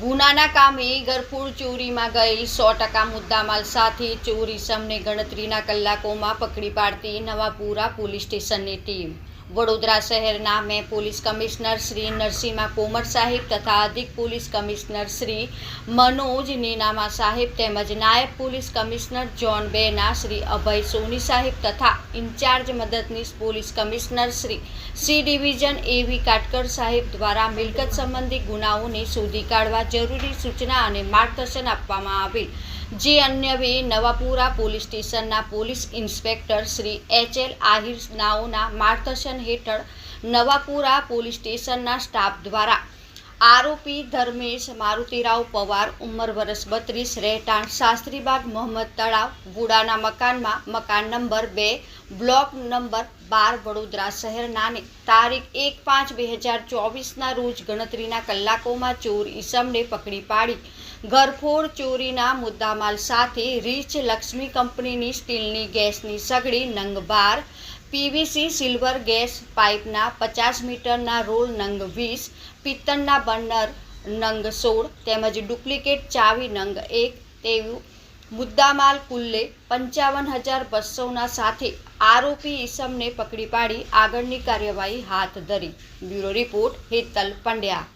ગુનાના કામે ગરફૂડ ચોરીમાં ગયેલ સો ટકા મુદ્દામાલ સાથે ચોરી સમને ગણતરીના કલાકોમાં પકડી પાડતી નવાપુરા પોલીસ સ્ટેશનની ટીમ. વડોદરા શહેરના મેં પોલીસ કમિશનર શ્રી નરસિંહા કોમર સાહેબ તથા અધિક પોલીસ કમિશનર શ્રી મનોજ નીનામા સાહેબ તેમજ નાયબ પોલીસ કમિશનર જોન બેના, શ્રી અભય સોની સાહેબ તથા ઇન્ચાર્જ મદદનીશ police commissioner Shri C division A V Katkar સાહેબ દ્વારા મિલકત સંબંધી ગુનાઓને શોધી કાઢવા જરૂરી સૂચના અને માર્ગદર્શન આપવામાં આવેલ. જે અન્યવે નવાપુરા પોલીસ સ્ટેશનના police inspector Shri H L Ahir નાઓના માર્ગદર્શન હેઠળ નવાપુરા પોલીસ સ્ટેશનના સ્ટાફ દ્વારા આરોપી ધર્મેશ મારુતિરાવ પવાર ઉંમર વર્ષ બત્રીસ, રહેઠાણ શાસ્ત્રીબાગ મોહમ્મદ તળાવ વુડાના મકાનમાં, મકાન નંબર બે, બ્લોક નંબર બાર, વડોદરા શહેરનાને તારીખ એક પાંચ બે હજાર ચોવીસના રોજ ગણતરીના કલાકોમાં ચોર ઈસમને પકડી પાડી. ઘરફોડ ચોરીના મુદ્દામાલ સાથે રીચ લક્ષ્મી કંપનીની સ્ટીલની ગેસની સગડી, નંગ બાર પીવીસી સિલ્વર ગેસ પાઇપના પચાસ મીટરના રોલ નંગ વીસ, પિત્તળના બર્નર નંગ સોળ તેમજ ડુપ્લિકેટ ચાવી નંગ એક તેવું મુદ્દામાલ કુલ્લે પંચાવન હજાર બસોના સાથે આરોપી ઈસમને પકડી પાડી આગળની કાર્યવાહી હાથ ધરી. Bureau report Hetal Pandya.